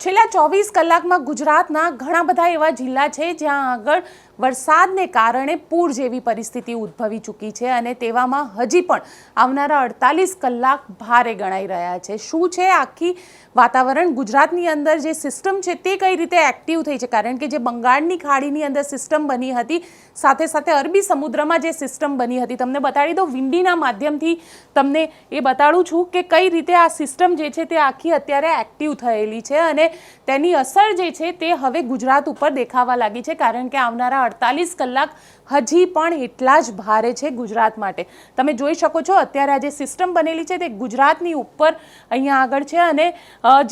છેલ્લા ચોવીસ કલાકમાં ગુજરાતના ઘણા બધા એવા જિલ્લા છે જ્યાં આગળ વરસાદને કારણે પૂર જેવી પરિસ્થિતિ ઉદ્ભવી ચૂકી છે અને તેવામાં હજી પણ આવનારા અડતાલીસ કલાક ભારે ગણાઈ રહ્યા છે. શું છે આખી વાતાવરણ? ગુજરાતની અંદર જે સિસ્ટમ છે તે કઈ રીતે એક્ટિવ થઈ છે? કારણ કે જે બંગાળની ખાડીની અંદર સિસ્ટમ બની હતી, સાથે સાથે અરબી સમુદ્રમાં જે સિસ્ટમ બની હતી, તમને બતાડી દો વિંડીના માધ્યમથી તમને એ બતાડું છું કે કઈ રીતે આ સિસ્ટમ જે છે તે આખી અત્યારે એક્ટિવ થયેલી છે અને તેની અસર જે છે તે હવે ગુજરાત ઉપર દેખાવા લાગી છે, કારણ કે આવનારા અડતાલીસ કલાક હજી પણ એટલા જ ભારે છે ગુજરાત માટે. તમે જોઈ શકો છો, અત્યારે આ જે સિસ્ટમ બનેલી છે તે ગુજરાતની ઉપર અહીંયા આગળ છે અને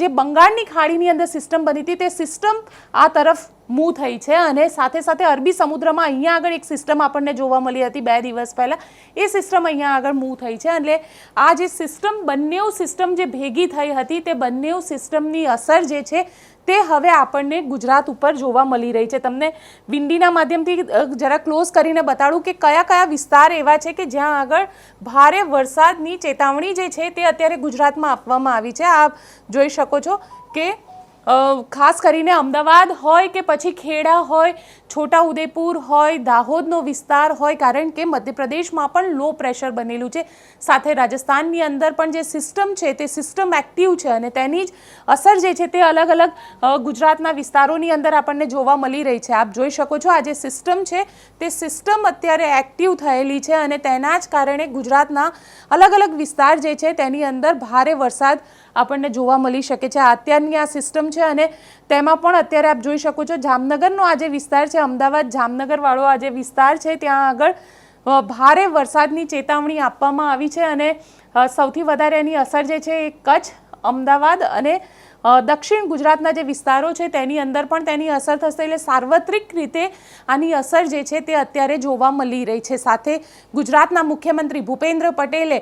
જે બંગાળની ખાડીની અંદર સિસ્ટમ બની હતી તે સિસ્ટમ આ તરફ મૂવ થઈ છે અને સાથે સાથે અરબી સમુદ્રમાં અહીંયા આગળ એક સિસ્ટમ આપણને જોવા મળી હતી બે દિવસ પહેલાં. એ સિસ્ટમ અહીંયા આગળ મૂવ થઈ છે એટલે આ જે સિસ્ટમ બંને સિસ્ટમ જે ભેગી થઈ હતી, તે બંને સિસ્ટમની અસર જે છે, તે હવે આપણને ગુજરાત ઉપર જોવા મળી રહી છે. તમને વિંડીના માધ્યમથી જરા ક્લોઝ કરીને બતાડું કે કયા કયા વિસ્તાર એવા છે કે જ્યાં આગળ ભારે વરસાદની ચેતવણી જે છે, તે અત્યારે ગુજરાતમાં આપવામાં આવી છે. આપ જોઈ શકો છો કે ખાસ કરીને અમદાવાદ હોય કે પછી ખેડા હોય છોટા ઉદેપુર હોય, દાહોદનો વિસ્તાર હોય, કારણ કે મધ્યપ્રદેશમાં પણ લો પ્રેશર બનેલું છે. સાથે રાજસ્થાનની અંદર પણ જે સિસ્ટમ છે તે સિસ્ટમ એક્ટિવ છે અને તેની જ અસર જે છે તે અલગ અલગ ગુજરાતના વિસ્તારોની અંદર આપણને જોવા મળી રહી છે. આપ જોઈ શકો છો આ જે સિસ્ટમ છે તે સિસ્ટમ અત્યારે એક્ટિવ થયેલી છે અને તેના જ કારણે ગુજરાતના અલગ અલગ વિસ્તાર જે છે તેની અંદર ભારે વરસાદ આપણને જોવા મળી શકે છે. અત્યારની આ સિસ્ટમ છે અને તેમાં પણ અત્યારે આપ જોઈ શકો છો જામનગરનો આ જે વિસ્તાર છે, અમદાવાદ જામનગરવાળો આ જે વિસ્તાર છે, ત્યાં આગળ ભારે વરસાદની ચેતવણી આપવામાં આવી છે અને સૌથી વધારે એની અસર જે છે એ કચ્છ, અમદાવાદ અને દક્ષિણ ગુજરાતના જે વિસ્તારો છે તેની અંદર પણ તેની અસર થશે એટલે સાર્વત્રિક રીતે આની અસર જે છે તે અત્યારે જોવા મળી રહી છે. સાથે ગુજરાતના મુખ્યમંત્રી ભૂપેન્દ્ર પટેલે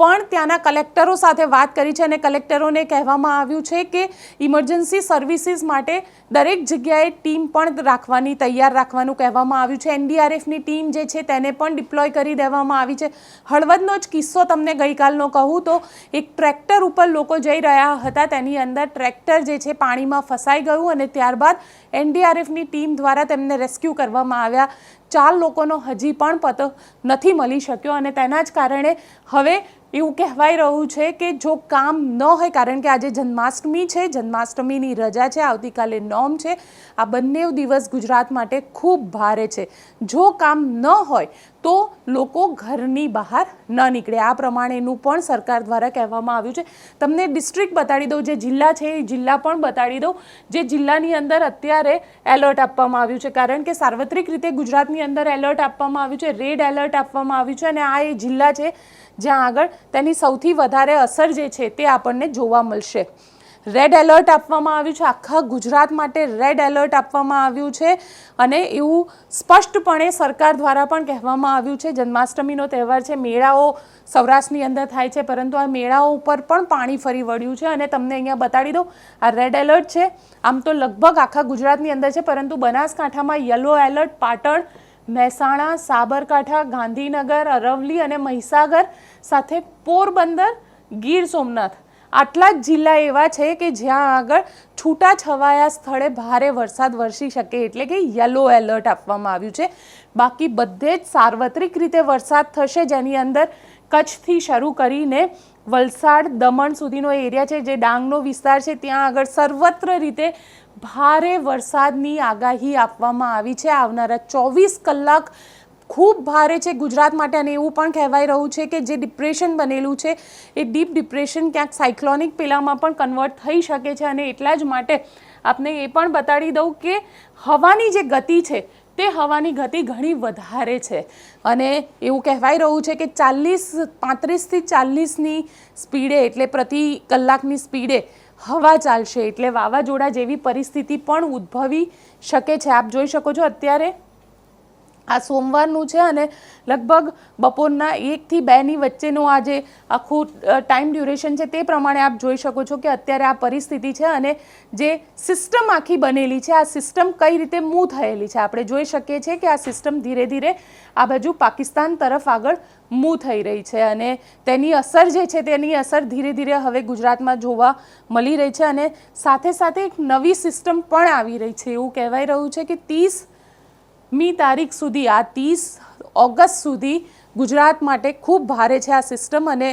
પણ ત્યાંના કલેક્ટરો સાથે વાત કરી છે અને કલેક્ટરોને કહેવામાં આવ્યું છે કે ઇમરજન્સી સર્વિસીસ માટે દરેક જગ્યાએ ટીમ પણ રાખવાની, તૈયાર રાખવાનું કહેવામાં આવ્યું છે. એનડીઆરએફની ટીમ જે છે તેને પણ ડિપ્લોય કરી દેવામાં આવી છે. હળવદનો જ કિસ્સો તમને ગઈકાલનો કહું તો, એક ટ્રેક્ટર ઉપર લોકો જઈ રહ્યા હતા, તેની અંદર ટ્રેક્ટર જે છે પાણીમાં ફસાઈ ગયું અને ત્યારબાદ એનડીઆરએફની ટીમ દ્વારા તેમને રેસ્ક્યુ કરવામાં આવ્યા. ચાર લોકોનો હજી પણ પતો નથી મળી શક્યો અને તેના જ કારણે હવે એવું કહેવાઈ રહ્યું છે કે જો કામ ન હોય, કારણ કે આજે જન્માષ્ટમી છે, જન્માષ્ટમીની રજા છે, આવતીકાલે નોમ છે, આ બંને દિવસ ગુજરાત માટે ખૂબ ભારે છે. જો કામ ન હોય તો લોકો ઘરની બહાર ન નીકળે. આ પ્રમાણેનું પણ સરકાર દ્વારા કહેવામાં આવ્યું છે. તમને ડિસ્ટ્રિક્ટ બતાડી દઉં, જે જિલ્લા છે એ જિલ્લા પણ બતાડી દઉં. જે જિલ્લાની અંદર અત્યારે એલર્ટ આપવામાં આવ્યું છે. કારણ કે સાર્વત્રિક રીતે ગુજરાતની અંદર એલર્ટ આપવામાં આવ્યું છે રેડ એલર્ટ આપવામાં આવ્યું છે અને આ એ જિલ્લા છે જ્યાં આગળ તેની સૌથી વધારે અસર જે છે તે આપણને જોવા મળશે. રેડ એલર્ટ આપવામાં આવ્યું છે. આખા ગુજરાત માટે રેડ એલર્ટ આપવામાં આવ્યું છે. અને એવું સ્પષ્ટપણે સરકાર દ્વારા પણ કહેવામાં આવ્યું છે. જન્માષ્ટમીનો તહેવાર છે. મેળાઓ સૌરાષ્ટ્રની અંદર થાય છે. પરંતુ આ મેળાઓ ઉપર પણ પાણી ફરી વળ્યું છે. અને તમને અહીંયા બતાડી દઉં, આ રેડ એલર્ટ છે. આમ તો લગભગ આખા ગુજરાતની અંદર છે. પરંતુ બનાસકાંઠામાં યલો એલર્ટ પાટણ, મહેસાણા, સાબરકાંઠા, ગાંધીનગર અરવલી અને મહીસાગર સાથે પોરબંદર, ગીર સોમનાથ. આટલા જ જિલ્લા એવા છે કે જ્યાં આગળ છૂટા સ્થળે ભારે વરસાદ વરસી શકે એટલે કે યલો એલર્ટ આપવામાં આવ્યું છે. બાકી બધે જ સાર્વત્રિક રીતે વરસાદ થશે જેની અંદર કચ્છથી શરૂ કરીને વલસાડ, દમણ સુધીનો એરિયા છે જે ડાંગનો વિસ્તાર છે, ત્યાં આગળ સર્વત્ર રીતે ભારે વરસાદની આગાહી આપવામાં આવી છે. આવનારા ચોવીસ કલાક ખૂબ ભારે છે ગુજરાત માટે અને એવું પણ કહેવાય રહ્યું છે કે જે ડિપ્રેશન બનેલું છે, એ ડીપ ડિપ્રેશન ક્યાંક સાયક્લોનિક પેલામાં પણ કન્વર્ટ થઈ શકે છે અને એટલા જ માટે આપને એ પણ બતાડી દઉં કે હવાની જે ગતિ છે, તે હવાની ગતિ ઘણી વધારે છે. અને એવું કહેવાય રહ્યું છે કે ચાલીસ પાંત્રીસથી ચાલીસની સ્પીડે એટલે પ્રતિ કલાકની સ્પીડે હવા ચાલશે એટલે વાવાઝોડા જેવી પરિસ્થિતિ પણ ઉદ્ભવી શકે છે. આપ જોઈ શકો છો અત્યારે આ સોમવારનું છે અને લગભગ બપોરના એકથી બેની વચ્ચેનું આ જે આખું ટાઈમ ડ્યુરેશન છે તે પ્રમાણે આપ જોઈ શકો છો કે અત્યારે આ પરિસ્થિતિ છે અને જે સિસ્ટમ આખી બનેલી છે, આ સિસ્ટમ કઈ રીતે મૂવ થયેલી છે, આપણે જોઈ શકીએ છીએ કે આ સિસ્ટમ ધીરે ધીરે આ બાજુ પાકિસ્તાન તરફ આગળ મૂવ થઈ રહી છે અને તેની અસર જે છે તેની અસર ધીરે ધીરે હવે ગુજરાતમાં જોવા મળી રહી છે અને સાથે સાથે એક નવી સિસ્ટમ પણ આવી રહી છે. એવું કહેવાય રહ્યું છે કે ત્રીસ મી તારીખ સુધી, આ ત્રીસ ઓગસ્ટ સુધી ગુજરાત માટે ખૂબ ભારે છે આ સિસ્ટમ અને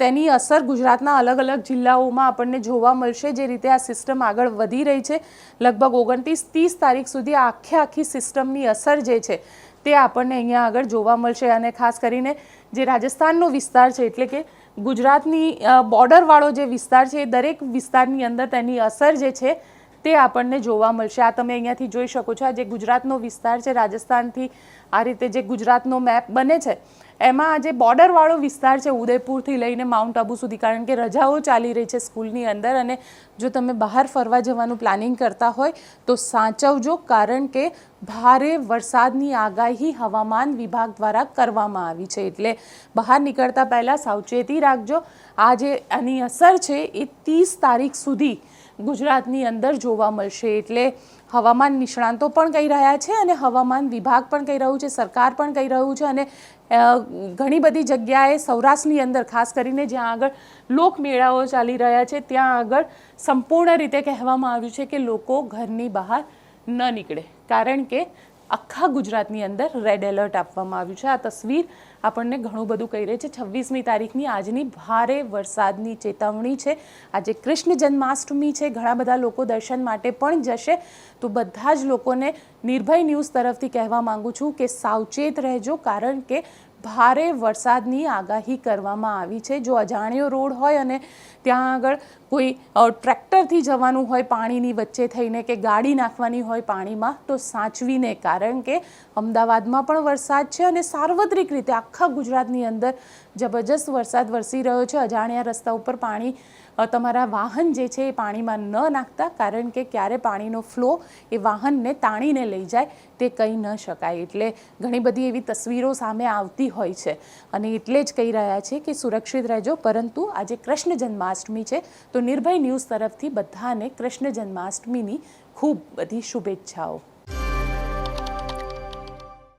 તેની અસર ગુજરાતના અલગ અલગ જિલ્લાઓમાં આપણને જોવા મળશે જે રીતે આ સિસ્ટમ આગળ વધી રહી છે. લગભગ ઓગણત્રીસ ત્રીસ તારીખ સુધી આખે આખી સિસ્ટમની અસર જે છે તે આપણને અહીંયા આગળ જોવા મળશે અને ખાસ કરીને જે રાજસ્થાનનો વિસ્તાર છે એટલે કે ગુજરાતની બોર્ડરવાળો જે વિસ્તાર છે એ દરેક વિસ્તારની અંદર તેની અસર જે છે તે આપણને જોવા મળશે. આ તમે અહીંયાથી જોઈ શકો છો. આ જે ગુજરાતનો વિસ્તાર છે, રાજસ્થાનથી આ રીતે જે ગુજરાતનો મેપ બને છે એમાં આજે બોર્ડરવાળો વિસ્તાર છે ઉદયપુરથી લઈને માઉન્ટ આબુ સુધી, કારણ કે રજાઓ ચાલી રહી છે સ્કૂલની અંદર અને જો તમે બહાર ફરવા જવાનું પ્લાનિંગ કરતા હોય તો સાચવજો, કારણ કે ભારે વરસાદની આગાહી હવામાન વિભાગ દ્વારા કરવામાં આવી છે. એટલે બહાર નીકળતા પહેલાં સાવચેતી રાખજો. આ જે આની અસર છે એ ત્રીસ તારીખ સુધી ગુજરાતની અંદર જોવા મળશે. એટલે હવામાન નિષ્ણાંતો પણ કહી રહ્યા છે અને હવામાન વિભાગ પણ કહી રહ્યું છે, સરકાર પણ કહી રહ્યું છે અને ઘણી બધી જગ્યાએ સૌરાષ્ટ્રની અંદર, ખાસ કરીને જ્યાં આગળ લોકમેળાઓ ચાલી રહ્યા છે, ત્યાં આગળ સંપૂર્ણ રીતે કહેવામાં આવ્યું છે કે લોકો ઘરની બહાર ન નીકળે. કારણ કે આખા ગુજરાતની અંદર રેડ એલર્ટ આપવામાં આવ્યું છે. આ તસવીર આપણને ઘણું બધું કહી રહી છે. છવ્વીસમી તારીખની આજની ભારે વરસાદની ચેતવણી છે. આજે કૃષ્ણ જન્માષ્ટમી છે. ઘણા બધા લોકો દર્શન માટે પણ જશે. તો બધા જ લોકોને નિર્ભય ન્યૂઝ તરફથી કહેવા માંગુ છું કે સાવચેત રહેજો, કારણ કે ભારે વરસાદની આગાહી કરવામાં આવી છે. જો અજાણ્યો રોડ હોય અને ત્યાં આગળ કોઈ ટ્રેક્ટરથી જવાનું હોય પાણીની વચ્ચે થઈને કે ગાડી નાખવાની હોય પાણીમાં, તો સાચવીને, કારણ કે અમદાવાદમાં પણ વરસાદ છે અને સાર્વત્રિક રીતે આખા ગુજરાતની અંદર જબરજસ્ત વરસાદ વરસી રહ્યો છે. અજાણ્યા રસ્તા ઉપર પાણી તમારા વાહન જે છે એ પાણીમાં ન નાખતા, કારણ કે ક્યારે પાણીનો ફ્લો એ વાહનને તાણીને લઈ જાય તે કહી ન શકાય. એટલે ઘણી બધી એવી તસવીરો સામે આવતી હોય છે. અને એટલે જ કહી રહ્યા છે કે સુરક્ષિત રહેજો. પરંતુ આજે કૃષ્ણ જન્માષ્ટમી છે, તો નિર્ભય ન્યૂઝ તરફથી બધાને કૃષ્ણ જન્માષ્ટમીની ખૂબ બધી શુભેચ્છાઓ.